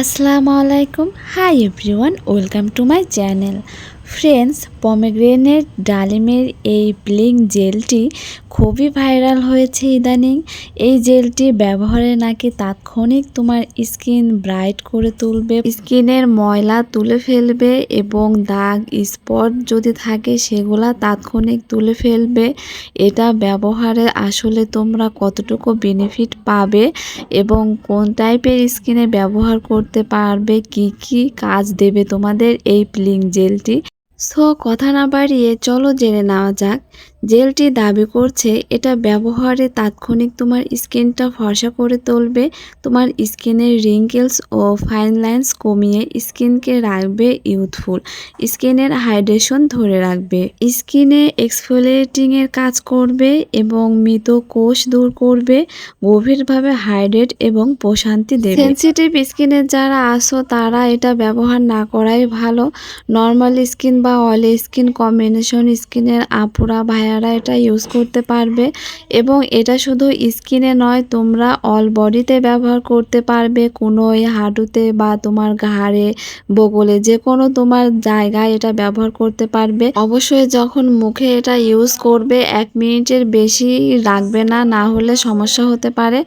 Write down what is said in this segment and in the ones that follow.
আসসালামু আলাইকুম। Hi everyone welcome to my channel friends pomegranate ডালিমের এই ব্লিং জেলটি খুবই ভাইরাল হয়েছে ইদানিং। এই জেলটি ব্যবহারে নাকি তাৎক্ষণিক তোমার স্কিন ব্রাইট করে তুলবে, স্কিনের ময়লা তুলে ফেলবে এবং দাগ, স্পট যদি থাকে সেগুলা তাৎক্ষণিক তুলে ফেলবে। এটা ব্যবহারে আসলে তোমরা কতটুকু বেনিফিট পাবে এবং কোন টাইপের স্কিনে ব্যবহার করতে পারবে, কি কি কাজ দেবে তোমাদের এই প্লিং জেলটি? সো কথা না বাড়িয়ে চলো জেনে নেওয়া যাক জেলটি দাবি করছে, এটা ব্যবহারে তাৎক্ষণিক তোমার স্কিনটা ফর্সা করে তুলবে, তোমার স্কিনের রিঙ্কেলস ও ফাইন লাইন্স কমিয়ে স্কিনকে রাখবে ইউথফুল। স্কিনের হাইড্রেশন ধরে রাখবে। স্কিনে এক্সফোলিয়েটিং এর কাজ করবে এবং মৃত কোষ দূর করবে, গভীরভাবে হাইড্রেট এবং প্রশান্তি দেবে। সেন্সিটিভ স্কিনের যারা আসো তারা এটা ব্যবহার না করাই ভালো। নর্মাল স্কিন বা অয়েলি স্কিন কম্বিনেশন স্কিনের আপুরা ভাইয়ারা এটা ইউজ করতে পারবে এবং এটা শুধু স্কিনে নয়, তোমরা অল বডিতে ব্যবহার করতে পারবে। কোনো হাঁটুতে বা তোমার ঘাড়ে, বগলে যে কোনো তোমার জায়গায় এটা ব্যবহার করতে পারবে। অবশ্যই যখন মুখে এটা ইউজ করবে, এক মিনিটের বেশি রাখবে না না হলে সমস্যা হতে পারে।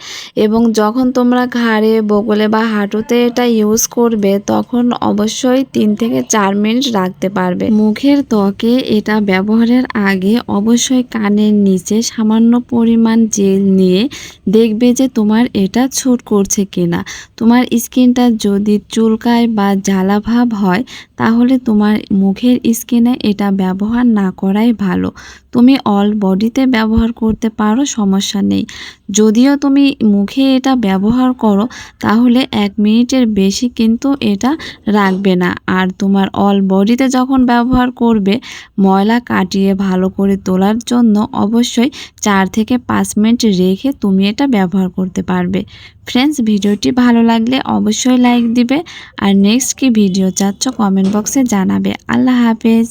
এবং যখন তোমরা ঘাড়ে, বগলে বা হাঁটুতে এটা ইউজ করবে, তখন অবশ্যই তিন থেকে চার মিনিট রাখতে পারবে। মুখের ত্বকে এটা ব্যবহারের আগে অবশ্যই কানের নিচে সামান্য পরিমাণ জেল নিয়ে দেখবে যে তোমার এটা ছুট করছে কিনা। তোমার স্কিনটা যদি চুলকায় বা জ্বালা ভাব হয় তাহলে তোমার মুখের স্কিনে এটা ব্যবহার না করাই ভালো। তুমি অল বডিতে ব্যবহার করতে পারো, সমস্যা নেই। যদিও তুমি মুখে এটা ব্যবহার করো, তাহলে এক মিনিটের বেশি কিন্তু এটা রাখবে না। আর তোমার অল বডিতে যখন ব্যবহার করবে, ময়লা কাটিয়ে ভালো করে তোলার জন্য অবশ্যই চার থেকে পাঁচ মিনিট রেখে তুমি এটা ব্যবহার করতে পারবে। ফ্রেন্ডস ভিডিওটি ভালো লাগলে অবশ্যই লাইক দিবে। আর নেক্সট কি ভিডিও চাচ্ছ কমেন্ট বক্সে জানাবে। আল্লাহ হাফেজ।